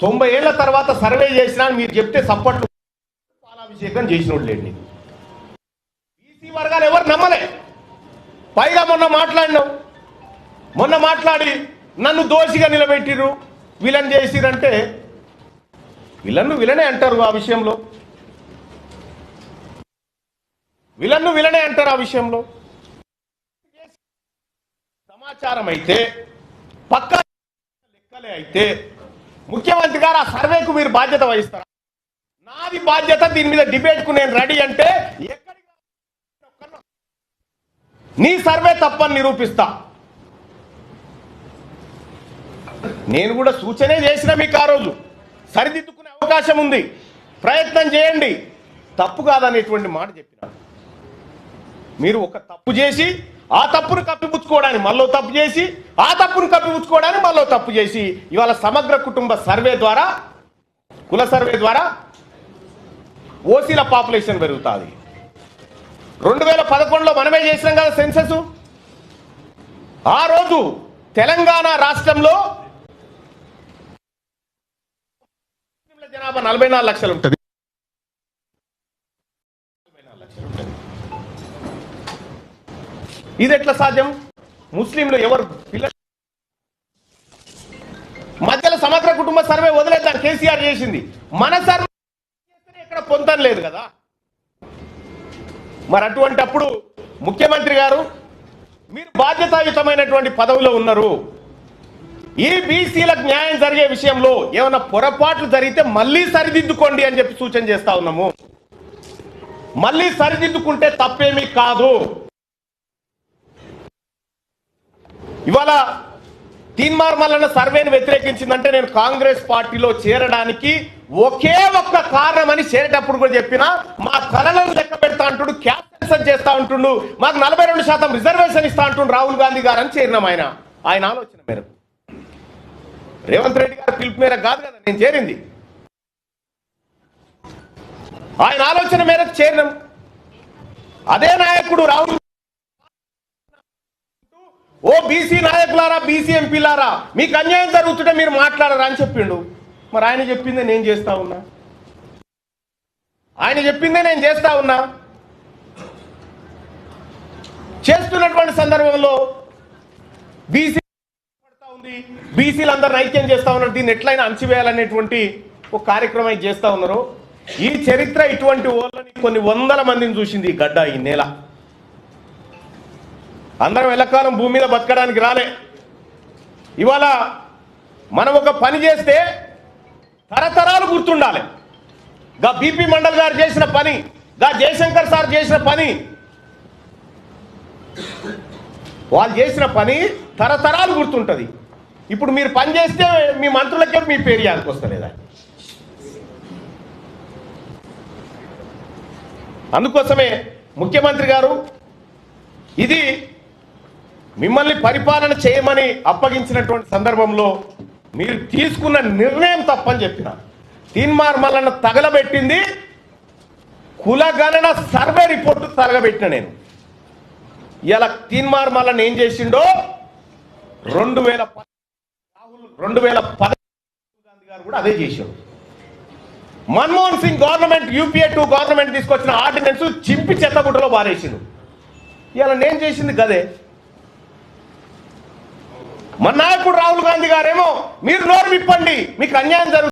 తొంభై ఏళ్ళ తర్వాత సర్వే చేసినా మీరు చెప్తే సప్పట్లు పాలాభిషేకం చేసినోడు లేండి బీసీ వర్గాలు ఎవరు నమ్మలే. పైగా మొన్న మాట్లాడినావు. మొన్న మాట్లాడి నన్ను దోషిగా నిలబెట్టిర్రు. విలన్ చేసిరంటే విలన్ను విలనే అంటారు ఆ విషయంలో. విలన్ను విలనే అంటారు ఆ విషయంలో. సమాచారం అయితే పక్కా లెక్కలే అయితే ముఖ్యమంత్రి గారు ఆ సర్వేకు మీరు బాధ్యత వహిస్తారా? నాది బాధ్యత దీని మీద డిబేట్కు నేను రెడీ అంటే నీ సర్వే తప్పని నిరూపిస్తా. నేను కూడా సూచనే చేసిన మీకు ఆ రోజు. సరిదిద్దుకునే అవకాశం ఉంది. ప్రయత్నం చేయండి. తప్పు కాదనేటువంటి మాట చెప్పిన మీరు ఒక తప్పు చేసి ఆ తప్పును కప్పిపుచ్చుకోవడానికి మళ్ళీ తప్పు చేసి ఆ తప్పును కప్పిపుచ్చుకోవడానికి మళ్ళీ తప్పు చేసి ఇవాళ సమగ్ర కుటుంబ సర్వే ద్వారా కుల సర్వే ద్వారా ఓసీల పాపులేషన్ పెరుగుతుంది. రెండు వేల పదకొండులో మనమే చేసినాం కదా సెన్సెస్. ఆ రోజు తెలంగాణ రాష్ట్రంలో జనాభా నలభై నాలుగు లక్షలు ఉంటుంది. ఇది ఎట్లా సాధ్యం? ముస్లింలు ఎవరు పిల్లలు సర్వే వదిలేద్దాం? కేసీఆర్ చేసింది. మన సర్వే ఇక్కడ పొందం లేదు కదా. మరి అటువంటి అప్పుడు ముఖ్యమంత్రి గారు మీరు బాధ్యతాయుతమైనటువంటి పదవిలో ఉన్నారు. ఈ బీసీలకు న్యాయం జరిగే విషయంలో ఏమైనా పొరపాట్లు జరిగితే మళ్ళీ సరిదిద్దుకోండి అని చెప్పి సూచన చేస్తా ఉన్నాము. మళ్ళీ సరిదిద్దుకుంటే తప్పేమీ కాదు. ఇవాళ తీన్మార్ మల్లన్న సర్వేను వ్యతిరేకించిందంటే నేను కాంగ్రెస్ పార్టీలో చేరడానికి ఒకే ఒక్క కారణమని చేరేటప్పుడు కూడా చెప్పిన మా కళలను లెక్క పెడతా అంటుడు క్యాన్సర్ చేస్తా ఉంటుండు మాకు నలభై రెండు శాతం రిజర్వేషన్ ఇస్తా అంటుండు రాహుల్ గాంధీ గారు అని చేరినాం ఆయన. ఆయన ఆలోచన మేరకు. రేవంత్ రెడ్డి గారు పిలుపు మేరకు కాదు కదా నేను చేరింది. ఆయన ఆలోచన మేరకు చేరినాం. అదే నాయకుడు రాహుల్ ఓ బీసీ నాయకులారా బీసీ ఎంపీలారా మీకు అన్యాయం జరుగుతుంటే మీరు మాట్లాడరా అని చెప్పిండు. మరి ఆయన చెప్పిందే నేను చేస్తా ఉన్నా. ఆయన చెప్పిందే నేను చేస్తా ఉన్నా. చేస్తున్నటువంటి సందర్భంలో బీసీ పడతా ఉంది. బీసీలు అందరు ఐక్యం చేస్తా ఉన్నారు. దీన్ని ఎట్లయినా అణచివేయాలనేటువంటి ఒక కార్యక్రమం అయితే చేస్తా ఉన్నారు. ఈ చరిత్ర ఇటువంటి ఓళ్ళని కొన్ని వందల మందిని చూసింది ఈ గడ్డ ఈ నేల. అందరం ఎల్లకాలం భూమి మీద బతకడానికి రాలే. ఇవాళ మనం ఒక పని చేస్తే తరతరాలు గుర్తుండాలి. గా బీపీ మండల్ గారు చేసిన పని గా జయశంకర్ సార్ చేసిన పని వాళ్ళు చేసిన పని తరతరాలు గుర్తుంటుంది. ఇప్పుడు మీరు పని చేస్తే మీ మంత్రులకే మీ పేరు యాదకి వస్తలేదా? అందుకోసమే ముఖ్యమంత్రి గారు ఇది మిమ్మల్ని పరిపాలన చేయమని అప్పగించినటువంటి సందర్భంలో మీరు తీసుకున్న నిర్ణయం తప్పని చెప్పిన. తీన్మార్ మల్లన్న తగలబెట్టింది. కులగణన సర్వే రిపోర్టు తగలబెట్టిన నేను. ఇలా తీన్మార్ మల్లన్న ఏం చేసిండో? రెండు వేల రాహుల్ రెండు వేల పదహారు గాంధీ గారు కూడా అదే చేశాడు Manmohan Singh government UPA two government తీసుకొచ్చిన ఆర్డినెన్స్ చింపి చెత్తగుట్టలో బారేసిండు ఇలా నేను చేసింది గదే. మన నాయకుడు రాహుల్ గాంధీ గారేమో మీరు నోరు విప్పండి మీకు అన్యాయం జరుగుతుంది.